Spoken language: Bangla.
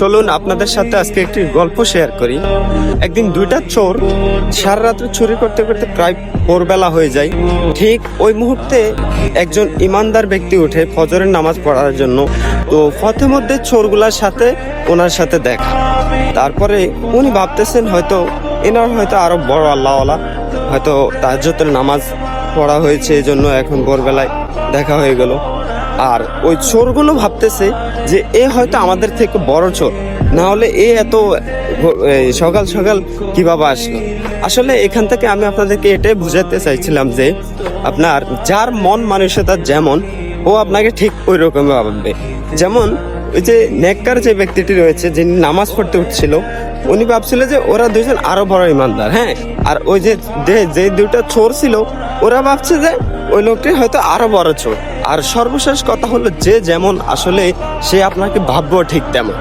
চলুন আপনাদের সাথে আজকে একটি গল্প শেয়ার করি। একদিন দুইটা চোর সারা রাত্রে চুরি করতে করতে প্রায় ভোরবেলা হয়ে যায়। ঠিক ওই মুহূর্তে একজন ইমানদার ব্যক্তি উঠে ফজরের নামাজ পড়ার জন্য। তো পথে মধ্যে চোরগুলার সাথে ওনার সাথে দেখা। তারপরে উনি ভাবতেছেন হয়তো এনার হয়তো আরও বড় আল্লাহওয়ালা। হয়তো তাজ্জতের নামাজ পড়া হয়েছে এই জন্য এখন ভোরবেলায় দেখা হয়ে গেল। আর ওই চোরগুলো ভাবতেছে যে এ হয়তো আমাদের থেকে বড় চোর। না হলে এ এত সকাল সকাল কীভাবে আসলো? আসলে এখান থেকে আমি আপনাদেরকে এটাই বুঝাতে চাইছিলাম যে আপনার যার মন মানসিকতা যেমন, ও আপনাকে ঠিক ওই রকম ভাববে। যেমন ওই যে নেককার যে ব্যক্তিটি রয়েছে, যিনি নামাজ পড়তে উঠছিল, উনি ভাবছিল যে ওরা দুজন আরও বড় ইমানদার হ্যাঁ? আর ওই যে- যে দুটা চোর ছিল, ওরা ভাবছে যে ওই লোকটি হয়তো আরও বড় চোর। আর সর্বশেষ কথা হলো যে যেমন আসলে সে আপনাকে ভাববো ঠিক তেমন।